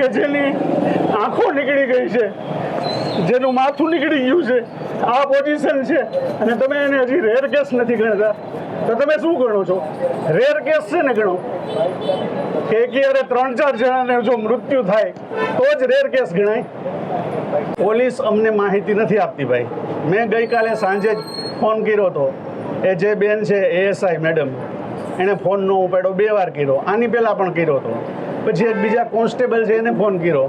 કે જેની આંખો નીકળી ગઈ છે. જેનું માથું નીકળી ગયું છે. આ પોઝિશન છે. અને તમે એને હજી રેર કેસ નથી ગણતા. તો તમે શું ગણો છો? રેર કેસ છે ને ગણો? કે એકીયારે ત્રણ ચાર જણાને જો મૃત્યુ થાય, તો જ રેર કેસ ગણાય? પોલીસ અમને માહિતી નથી આપતી ભાઈ. મેં ગઈકાલે સાંજે જ ફોન કર્યો હતો. એ જે બેન છે એએસઆઈ મેડમ એણે ફોન ન ઉપાડ્યો, બે વાર કર્યો. આની પહેલાં પણ કર્યો હતો. પછી એક બીજા કોન્સ્ટેબલ છે એને ફોન કર્યો.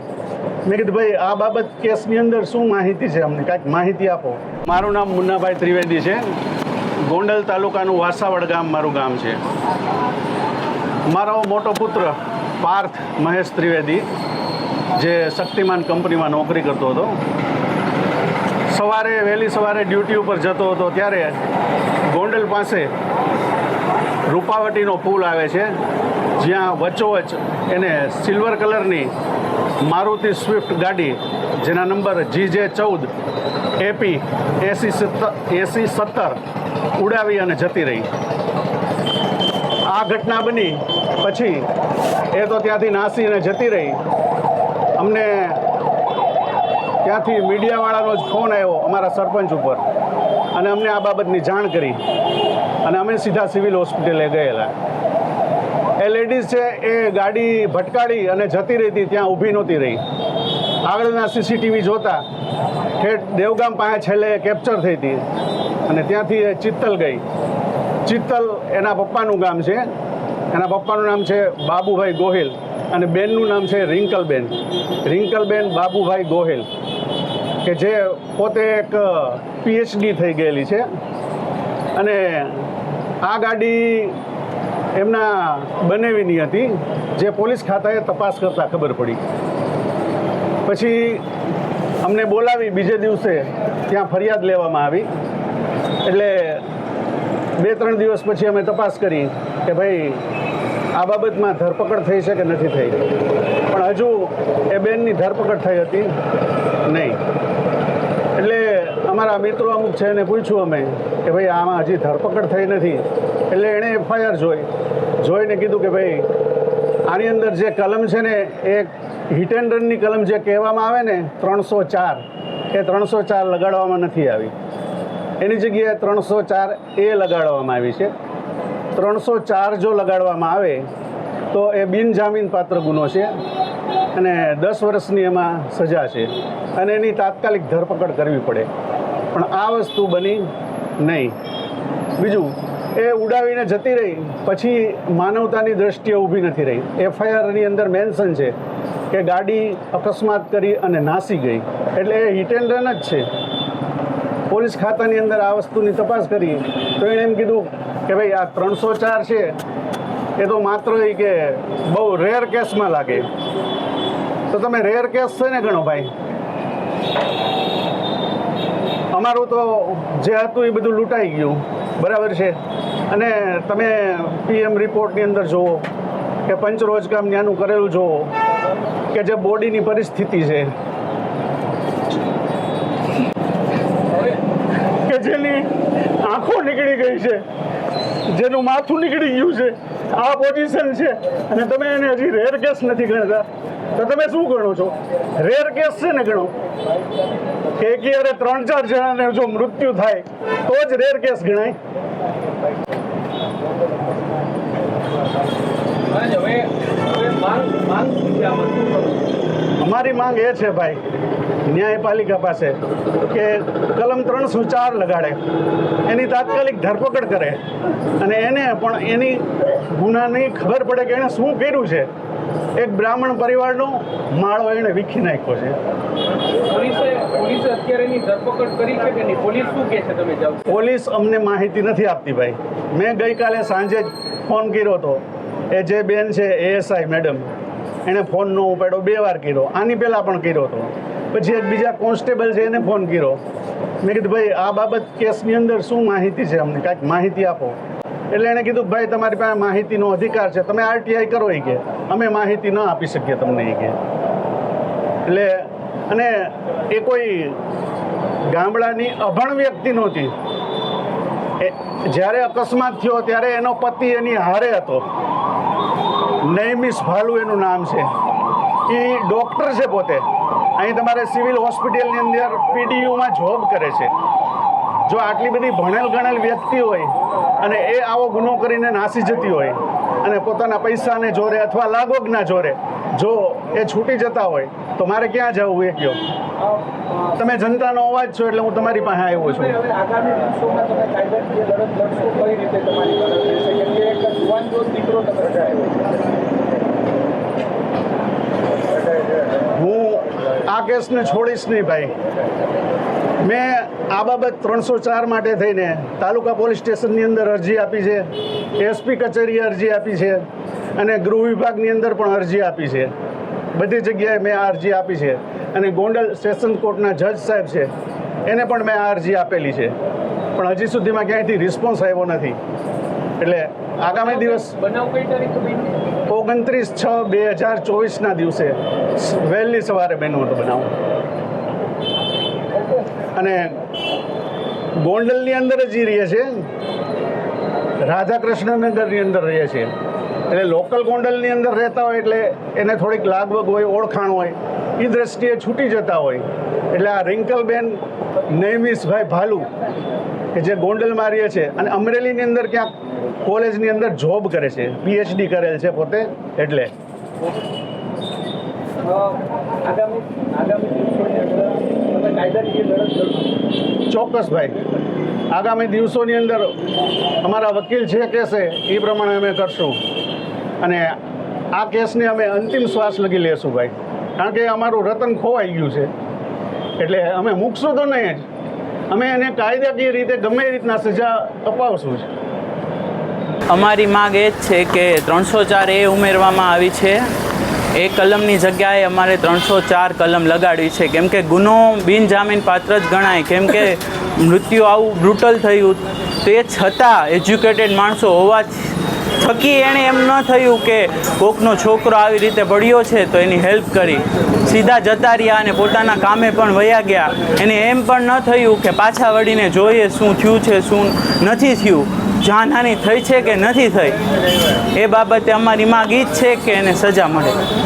મેં કીધું, ભાઈ, આ બાબત કેસની અંદર શું માહિતી છે અમને? કાંઈક માહિતી આપો. મારું નામ મુન્નાભાઈ ત્રિવેદી છે. ગોંડલ તાલુકાનું વાસાવડ ગામ મારું ગામ છે. મારો મોટો પુત્ર પાર્થ મહેશ ત્રિવેદી, જે શક્તિમાન કંપનીમાં નોકરી કરતો હતો. સવારે, વહેલી સવારે ડ્યુટી ઉપર જતો હતો ત્યારે ગોંડલ પાસે રૂપાવટીનો પુલ આવે છે. જ્યાં વચ્ચોવચ એને સિલ્વર કલરની મારુતિ સ્વિફ્ટ ગાડી, જેના નંબર જી જે ચૌદ એપી એસી સત્તર એસી સત્તર ઉડાવી અને જતી રહી. આ ઘટના બની, પછી એ તો ત્યાંથી નાસીને જતી રહી. અમને ત્યાંથી મીડિયાવાળાનો જ ફોન આવ્યો અમારા સરપંચ ઉપર. અને અમને આ બાબતની જાણ કરી. અને અમે સીધા સિવિલ હોસ્પિટલે ગયેલા. એ લેડીઝ છે એ ગાડી ભટકાડી અને જતી રહી હતી ત્યાં ઊભી નહોતી રહી. આગળના સીસીટીવી જોતા ઠેઠ દેવગામ પાસે છેલ્લે કેપ્ચર થઈ હતી અને ત્યાંથી એ ચિત્તલ ગઈ. ચિત્તલ એના પપ્પાનું ગામ છે. એના પપ્પાનું નામ છે બાબુભાઈ ગોહિલ અને બેનનું નામ છે રિંકલબેન. રિંકલબેન બાબુભાઈ ગોહિલ, કે જે પોતે એક પીએચડી થઈ ગયેલી છે. અને આ ગાડી એમના બનેવીની હતી, જે પોલીસ ખાતાએ તપાસ કરતાં ખબર પડી. પછી અમને બોલાવી બીજે દિવસે ત્યાં ફરિયાદ લેવામાં આવી. એટલે બે ત્રણ દિવસ પછી અમે તપાસ કરી કે ભાઈ, આ બાબતમાં ધરપકડ થઈ છે કે નથી થઈ? પણ હજુ એ બેનની ધરપકડ થઈ હતી? નહીં. એટલે અમારા મિત્રો અમુક છે એને પૂછ્યું અમે કે ભાઈ, આમાં હજી ધરપકડ થઈ નથી. એટલે એણે એફઆઈઆર જોઈ. જોઈને કીધું કે ભાઈ, આની અંદર જે કલમ છે ને, એ હિટ કલમ જે કહેવામાં આવે ને, ત્રણસો ચાર, એ ત્રણસો ચાર લગાડવામાં નથી આવી. એની જગ્યાએ ત્રણસો ચાર એ લગાડવામાં આવી છે. ત્રણસો ચાર જો લગાડવામાં આવે, તો એ બિનજામીન પાત્ર ગુનો છે અને દસ વર્ષની એમાં સજા છે અને એની તાત્કાલિક ધરપકડ કરવી પડે. પણ આ વસ્તુ બની નહીં. બીજું એ ઉડાવીને જતી રહી. પછી માનવતાની દ્રષ્ટિએ ઊભી નથી રહી. એફઆઈઆરની અંદર મેન્શન છે કે ગાડી અકસ્માત કરી અને નાસી ગઈ. એટલે એ હિટ રન જ છે. પોલીસ ખાતાની અંદર આ વસ્તુની તપાસ કરી. તો એણે એમ કીધું કે ભાઈ, આ ત્રણસો ચાર છે. એ તો માત્ર એ કે બહુ રેર કેસમાં લાગે. તો તમે રેર કેસ છે ને ગણો ભાઈ? અમારું તો જે હતું એ બધું લૂંટાઈ ગયું. બરાબર છે. અને તમે પીએમ રિપોર્ટની અંદર જુઓ કે પંચરોજગામ ત્યાંનું કરેલું જુઓ કે જે બોડીની પરિસ્થિતિ છે. કે જેની આંખો નીકળી ગઈ છે. જેનું માથું નીકળી ગયું છે. આ પોઝિશન છે. અને તમે એને હજી રેર કેસ નથી ગણતા. તો તમે શું ગણો છો? રેર કેસ છે ને ગણો? કે એકીયારે ત્રણ ચાર જણાને જો મૃત્યુ થાય, તો જ રેર કેસ ગણાય? અમારી માંગ એ છે ભાઈ, ન્યાયપાલિકા પાસે, કે કલમ ત્રણસો ચાર લગાડે. એની તાત્કાલિક ધરપકડ કરે. અને એને પણ એની ગુનાની ખબર પડે કે એણે શું કર્યું છે. એક બ્રાહ્મણ પરિવારનો માળો એણે વીખી નાખ્યો છે. પોલીસે અમને માહિતી નથી આપતી ભાઈ. મેં ગઈકાલે સાંજે જ ફોન કર્યો હતો. એ જે બેન છે એએસઆઈ મેડમ એણે ફોન નો ઉપાડ્યો બે વાર કર્યો. આની પહેલાં પણ કર્યો હતો. પછી એક બીજા કોન્સ્ટેબલ છે એને ફોન કર્યો. મેં કીધું ભાઈ આ બાબત કેસની અંદર શું માહિતી છે અમને? કાંઈક માહિતી આપો. એટલે એણે કીધું, ભાઈ, તમારી પાસે માહિતીનો અધિકાર છે. તમે આરટીઆઈ કરો એ કે. અમે માહિતી ન આપી શકીએ તમને એ કે. એટલે, અને એ કોઈ ગામડાની અભણ વ્યક્તિ નહોતી. જ્યારે અકસ્માત થયો ત્યારે એનો પતિ એની હારે હતો. નૈમિષ ભાલુ એનું નામ છે. એ ડૉક્ટર છે પોતે. અહીં તમારે સિવિલ હોસ્પિટલની અંદર પીડીયુમાં જોબ કરે છે. જો આટલી બધી ભણેલ ગણેલ વ્યક્તિ હોય અને એ આવો ગુનો કરીને નાસી જતી હોય અને પોતાના પૈસાને જોરે અથવા લાગોગના જોરે જો એ છૂટી જતા હોય તો મારે ક્યાં જવું એ કયો? તમે જનતાનો અવાજ છો એટલે હું તમારી પાસે આવ્યો છું. હું આ કેસને છોડીશ નહીં ભાઈ. મેં આ બાબત ત્રણસો ચાર માટે થઈને તાલુકા પોલીસ સ્ટેશનની અંદર અરજી આપી છે એસપી કચેરીએ અરજી આપી છે અને ગૃહ વિભાગની અંદર પણ અરજી આપી છે. બધી જગ્યાએ મેં આ અરજી આપી છે અને ગોંડલ સેશન કોર્ટના જજ સાહેબ છે એને પણ મેં આ અરજી આપેલી છે. પણ હજી સુધીમાં ક્યાંયથી રિસ્પોન્સ આવ્યો નથી. એટલે આગામી દિવસ ઓગણત્રીસ છ બે હજાર ચોવીસના દિવસે વહેલી સવારે બન્યું હતું બનાવ. અને ગોંડલની અંદર જ રહીએ રહે છે. રાધાકૃષ્ણનગરની અંદર રહે છે. એટલે લોકલ ગોંડલની અંદર રહેતા હોય એટલે એને થોડીક લાગવગ હોય, ઓળખાણ હોય એ દ્રષ્ટિએ છૂટી જતા હોય. એટલે આ રિંકલબેન નૈમિષભાઈ ભાલુ, કે જે ગોંડલમાં રહે છે અને અમરેલીની અંદર ક્યાંક કોલેજની અંદર જોબ કરે છે પીએચડી કરેલ છે પોતે, એટલે. આગામી આગામી કાયદાકીય લડત ચોક્કસ ભાઈ. આગામી દિવસોની અંદર અમારા વકીલ જે કહેશે એ પ્રમાણે અમે કરશું. અને આ કેસને અમે અંતિમ શ્વાસ લગી લેશું ભાઈ. કારણ કે અમારું રતન ખોવાઈ ગયું છે. એટલે અમે મૂકશું તો નહીં જ. અમે એને કાયદાકીય રીતે ગમે રીતના સજા અપાવશું જ. અમારી માંગ એ જ છે કે ત્રણસો ચાર એ ઉમેરવામાં આવી છે. એ કલમની જગ્યાએ અમારે ત્રણસો ચાર કલમ લગાડી છે. કેમ કે ગુનો બિનજામીન પાત્ર જ ગણાય. કેમ કે મૃત્યુ આવું બ્રુટલ થયું. તે છતાં એજ્યુકેટેડ માણસો હોવા થકી એણે એમ ન થયું કે કોકનો છોકરો આવી રીતે પડ્યો છે તો એની હેલ્પ કરી. સીધા જતા રહ્યા અને પોતાના કામે પણ વયા ગયા. એને એમ પણ ન થયું કે પાછા વળીને જોઈએ શું થયું છે, શું નથી થયું. જાનહાની થઈ છે કે નથી થઈ? એ બાબતે અમારી માંગ ઈ જ છે કે એને સજા મળે.